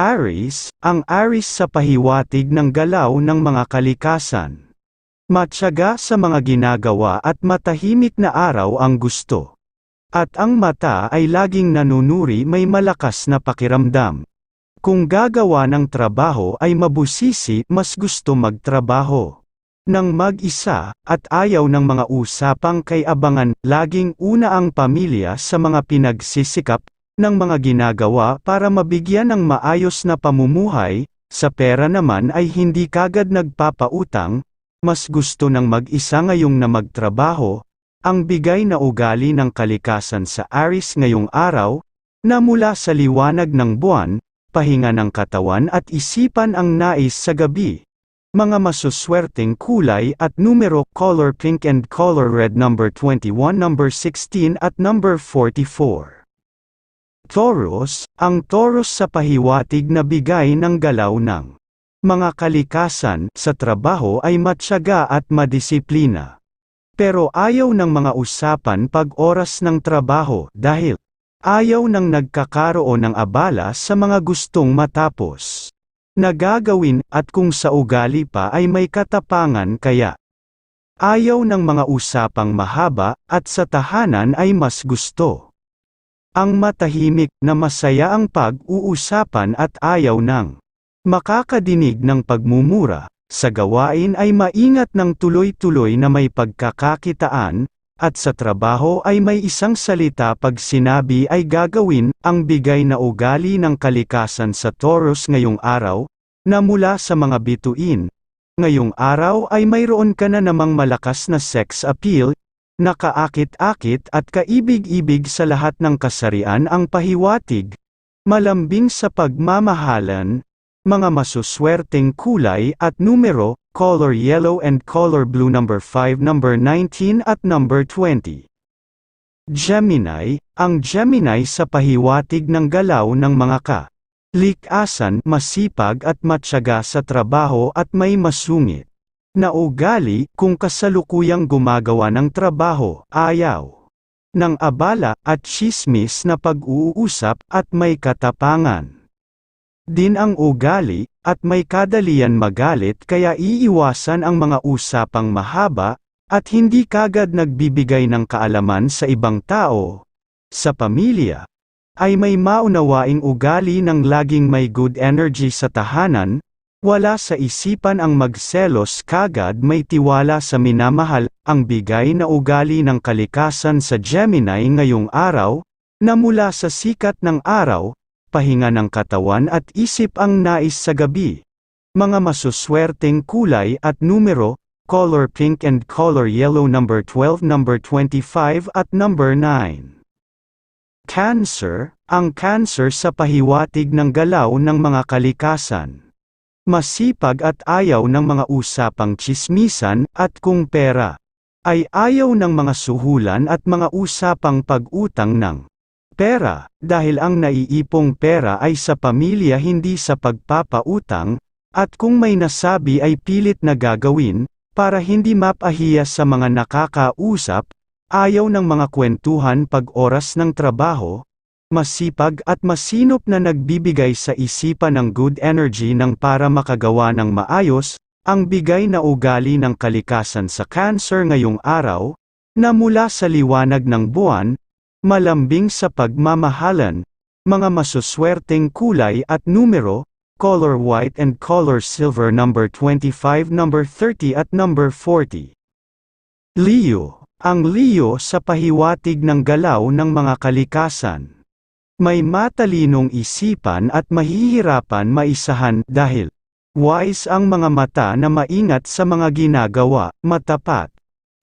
Aries, ang Aries sa pahiwatig ng galaw ng mga kalikasan. Matyaga sa mga ginagawa at matahimik na araw ang gusto. At ang mata ay laging nanunuri may malakas na pakiramdam. Kung gagawa ng trabaho ay mabusisi, mas gusto magtrabaho. Nang mag-isa, at ayaw ng mga usapang kay abangan, laging una ang pamilya sa mga pinagsisikap, ng mga ginagawa para mabigyan ng maayos na pamumuhay, sa pera naman ay hindi kagad nagpapautang, mas gusto ng mag-isa ngayong na magtrabaho, ang bigay na ugali ng kalikasan sa Aris ngayong araw, na mula sa liwanag ng buwan, pahinga ng katawan at isipan ang nais sa gabi. Mga masuswerteng kulay at numero color pink and color red number 21 number 16 at number 44. Taurus, ang Taurus sa pahiwatig na bigay ng galaw ng mga kalikasan sa trabaho ay matyaga at madisiplina. Pero ayaw ng mga usapan pag oras ng trabaho dahil ayaw ng nagkakaroon ng abala sa mga gustong matapos. Nagagawin at kung sa ugali pa ay may katapangan kaya ayaw ng mga usapang mahaba at sa tahanan ay mas gusto. Ang matahimik na masaya ang pag-uusapan at ayaw ng makakadinig ng pagmumura, sa gawain ay maingat ng tuloy-tuloy na may pagkakakitaan, at sa trabaho ay may isang salita pag sinabi ay gagawin, ang bigay na ugali ng kalikasan sa Taurus ngayong araw, na mula sa mga bituin. Ngayong araw ay mayroon ka na namang malakas na sex appeal, Nakaakit-akit at kaibig-ibig sa lahat ng kasarian ang pahiwatig, malambing sa pagmamahalan, mga masuswerteng kulay at numero, color yellow and color blue number 5 number 19 at number 20. Gemini, ang Gemini sa pahiwatig ng galaw ng mga ka. Likasan, masipag at matyaga sa trabaho at may masungit na ugali kung kasalukuyang gumagawa ng trabaho, ayaw ng abala at chismis na pag-uusap at may katapangan. Din ang ugali at may kadalian magalit kaya iiwasan ang mga usapang mahaba at hindi kagad nagbibigay ng kaalaman sa ibang tao. Sa pamilya, ay may maunawaing ugali ng laging may good energy sa tahanan, wala sa isipan ang magselos kagad may tiwala sa minamahal, ang bigay na ugali ng kalikasan sa Gemini ngayong araw, na mula sa sikat ng araw, pahinga ng katawan at isip ang nais sa gabi. Mga masuswerteng kulay at numero, color pink and color yellow number 12 number 25 at number 9. Cancer, ang cancer sa pahiwatig ng galaw ng mga kalikasan. Masipag at ayaw ng mga usapang chismisan, at kung pera ay ayaw ng mga suhulan at mga usapang pag-utang ng pera, dahil ang naiipong pera ay sa pamilya hindi sa pagpapautang, at kung may nasabi ay pilit na gagawin, para hindi mapahiya sa mga nakakausap, ayaw ng mga kwentuhan pag oras ng trabaho, masipag at masinop na nagbibigay sa isipan ng good energy ng para makagawa ng maayos, ang bigay na ugali ng kalikasan sa Cancer ngayong araw, na mula sa liwanag ng buwan, malambing sa pagmamahalan, mga masuswerteng kulay at numero, color white and color silver number 25 number 30 at number 40. Leo, ang Leo sa pahiwatig ng galaw ng mga kalikasan. May matalinong isipan at mahihirapan maisahan dahil wise ang mga mata na maingat sa mga ginagawa, matapat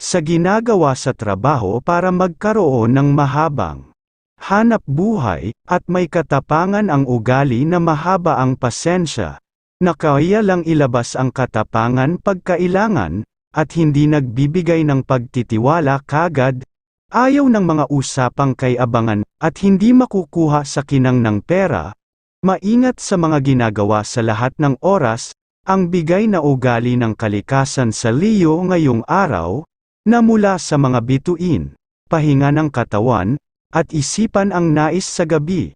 sa ginagawa sa trabaho para magkaroon ng mahabang hanap buhay, at may katapangan ang ugali na mahaba ang pasensya, na kaya lang ilabas ang katapangan pagkailangan, at hindi nagbibigay ng pagtitiwala kagad, Ayaw ng mga usapang kay abangan, at hindi makukuha sa kinang ng pera, maingat sa mga ginagawa sa lahat ng oras, ang bigay na ugali ng kalikasan sa Leo ngayong araw, na mula sa mga bituin, pahinga ng katawan, at isipan ang nais sa gabi.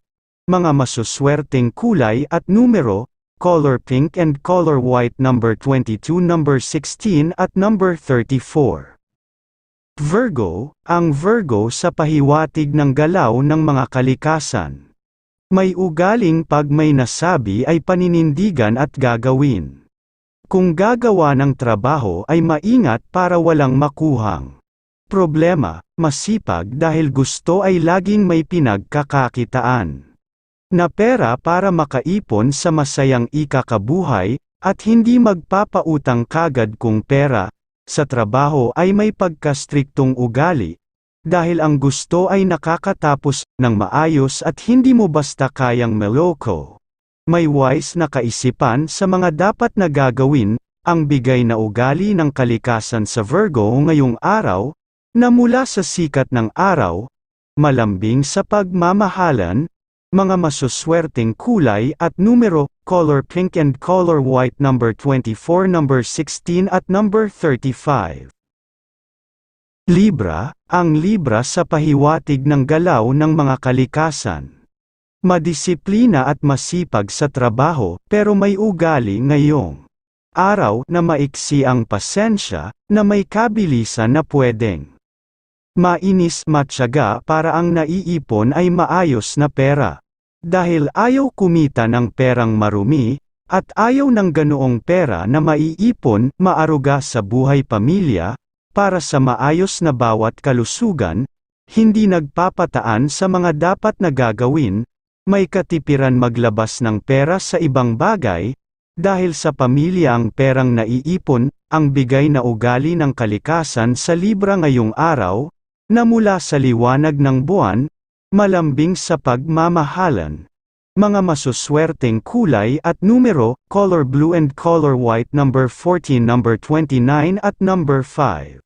mga masuswerteng kulay at numero, color pink and color white number 22, number 16 at number 34. Virgo, ang Virgo sa pahiwatig ng galaw ng mga kalikasan. May ugaling pag may nasabi ay paninindigan at gagawin. Kung gagawa ng trabaho ay maingat para walang makuhang problema, masipag dahil gusto ay laging may pinagkakakitaan na pera para makaipon sa masayang ikakabuhay, at hindi magpapautang kagad kung pera, sa trabaho ay may pagkastriktong ugali, dahil ang gusto ay nakakatapos ng maayos at hindi mo basta kayang meloko. May wise na kaisipan sa mga dapat na gagawin, ang bigay na ugali ng kalikasan sa Virgo ngayong araw, na mula sa sikat ng araw, malambing sa pagmamahalan, mga masuswerteng kulay at numero, color pink and color white number 24, number 16 at number 35. Libra, ang Libra sa pahiwatig ng galaw ng mga kalikasan. Madisiplina at masipag sa trabaho, pero may ugali ngayong araw na maiksi ang pasensya, na may kabilisan na pwedeng Mainis matyaga para ang naiipon ay maayos na pera. Dahil ayaw kumita ng perang marumi, at ayaw ng ganoong pera na maiipon, maaruga sa buhay pamilya, para sa maayos na bawat kalusugan, hindi nagpapataan sa mga dapat na gagawin, may katipiran maglabas ng pera sa ibang bagay, dahil sa pamilya ang perang naiipon, ang bigay na ugali ng kalikasan sa Libra ngayong araw, na mula sa liwanag ng buwan, malambing sa pagmamahalan. Mga masuswerteng kulay at numero, color blue and color white number 14, number 29 at number 5.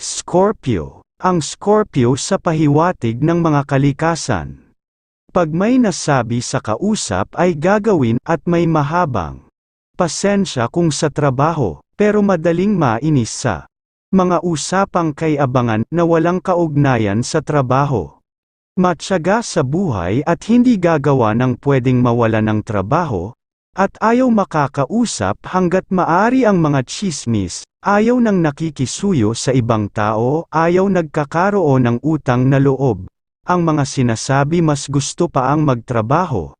Scorpio. Ang Scorpio sa pahiwatig ng mga kalikasan. Pag may nasabi sa kausap ay gagawin at may mahabang pasensya kung sa trabaho, pero madaling mainis sa mga usapang kay abangan na walang kaugnayan sa trabaho. Matyaga sa buhay at hindi gagawa ng pwedeng mawala ng trabaho, at ayaw makakausap hanggat maari ang mga chismis, ayaw nang nakikisuyo sa ibang tao, ayaw nagkakaroon ng utang na loob. Ang mga sinasabi mas gusto pa ang magtrabaho.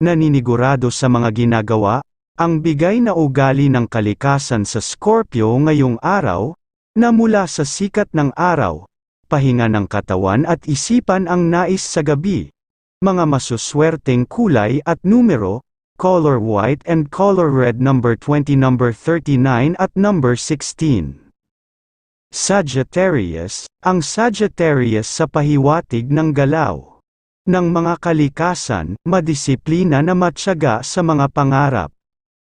Naninigurado sa mga ginagawa, ang bigay na ugali ng kalikasan sa Scorpio ngayong araw, na mula sa sikat ng araw, pahinga ng katawan at isipan ang nais sa gabi. Mga masuswerteng kulay at numero, color white and color red number 20 number 39 at number 16. Sagittarius, ang Sagittarius sa pahiwatig ng galaw ng mga kalikasan, madisiplina na matyaga sa mga pangarap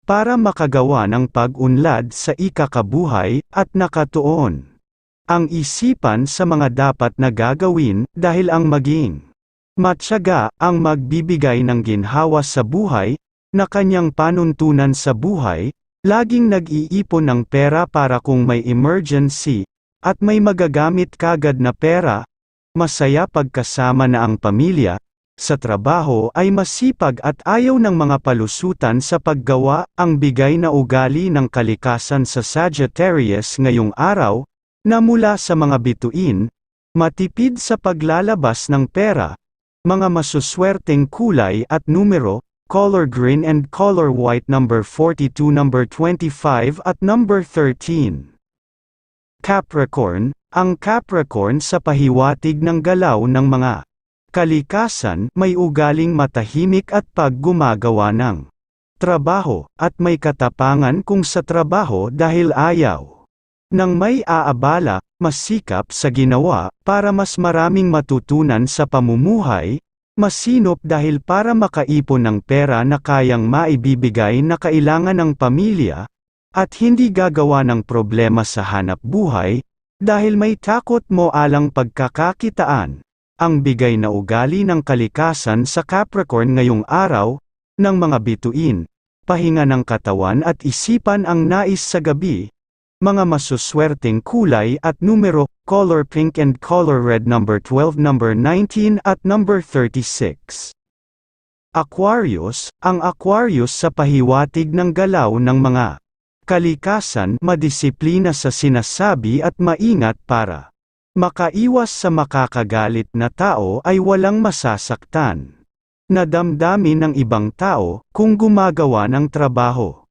para makagawa ng pag-unlad sa ikakabuhay at nakatuon. Ang isipan sa mga dapat na gagawin dahil ang maging matyaga ang magbibigay ng ginhawa sa buhay na kanyang panuntunan sa buhay, laging nag-iipon ng pera para kung may emergency at may magagamit kagad na pera, masaya pagkasama na ang pamilya, sa trabaho ay masipag at ayaw ng mga palusutan sa paggawa, ang bigay na ugali ng kalikasan sa Sagittarius ngayong araw, na mula sa mga bituin, matipid sa paglalabas ng pera, mga masuswerteng kulay at numero, color green and color white number 42 number 25 at number 13. Capricorn, ang Capricorn sa pahiwatig ng galaw ng mga Kalikasan, may ugaling matahimik at paggumagawa ng trabaho, at may katapangan kung sa trabaho dahil ayaw. Nang may aabala, masikap sa ginawa, para mas maraming matutunan sa pamumuhay, masinop dahil para makaipon ng pera na kayang maibibigay na kailangan ng pamilya, at hindi gagawa ng problema sa hanap buhay, dahil may takot mo alang pagkakakitaan, ang bigay na ugali ng kalikasan sa Capricorn ngayong araw, ng mga bituin, pahinga ng katawan at isipan ang nais sa gabi, mga masuswerteng kulay at numero, color pink and color red number 12 number 19 at number 36. Aquarius, ang Aquarius sa pahiwatig ng galaw ng mga kalikasan, madisiplina sa sinasabi at maingat para makaiwas sa makakagalit na tao ay walang masasaktan. Nadamdamin ng ibang tao kung gumagawa ng trabaho.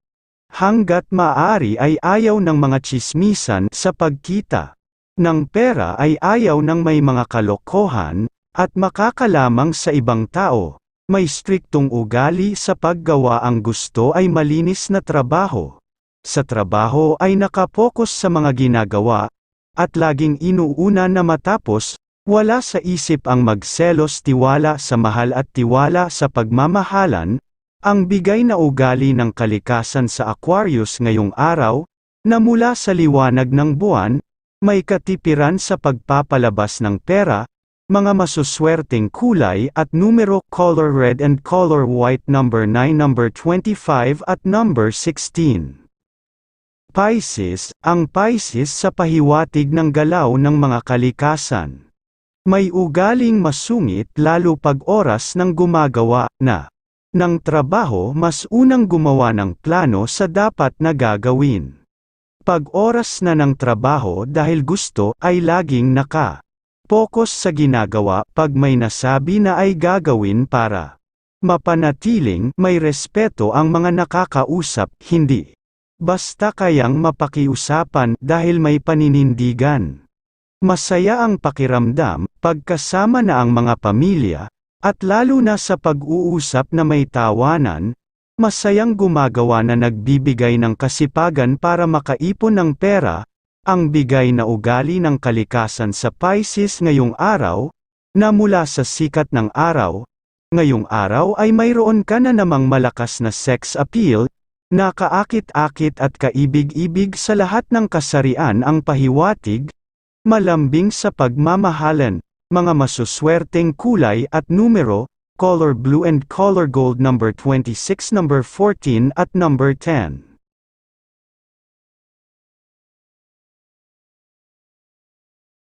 Hanggat maaari ay ayaw ng mga chismisan sa pagkita ng pera ay ayaw ng may mga kalokohan, at makakalamang sa ibang tao. May striktong ugali sa paggawa ang gusto ay malinis na trabaho. Sa trabaho ay nakapokus sa mga ginagawa, at laging inuuna na matapos, wala sa isip ang magselos tiwala sa mahal at tiwala sa pagmamahalan, ang bigay na ugali ng kalikasan sa Aquarius ngayong araw, na mula sa liwanag ng buwan, may katipiran sa pagpapalabas ng pera, mga masuswerteng kulay at numero color red and color white number 9 number 25 at number 16. Pisces, ang Pisces sa pahiwatig ng galaw ng mga kalikasan. May ugaling masungit lalo pag oras ng gumagawa na ng trabaho mas unang gumawa ng plano sa dapat na gagawin. Pag oras na ng trabaho dahil gusto ay laging naka Focus sa ginagawa pag may nasabi na ay gagawin para mapanatiling may respeto ang mga nakakausap, hindi basta kayang mapakiusapan dahil may paninindigan. Masaya ang pakiramdam pagkasama na ang mga pamilya, at lalo na sa pag-uusap na may tawanan, masayang gumagawa na nagbibigay ng kasipagan para makaipon ng pera, ang bigay na ugali ng kalikasan sa Pisces ngayong araw, na mula sa sikat ng araw, ngayong araw ay mayroon ka na namang malakas na sex appeal, na kaakit-akit at kaibig-ibig sa lahat ng kasarian ang pahiwatig, malambing sa pagmamahalan, mga masuswerteng kulay at numero, color blue and color gold number 26 number 14 at number 10.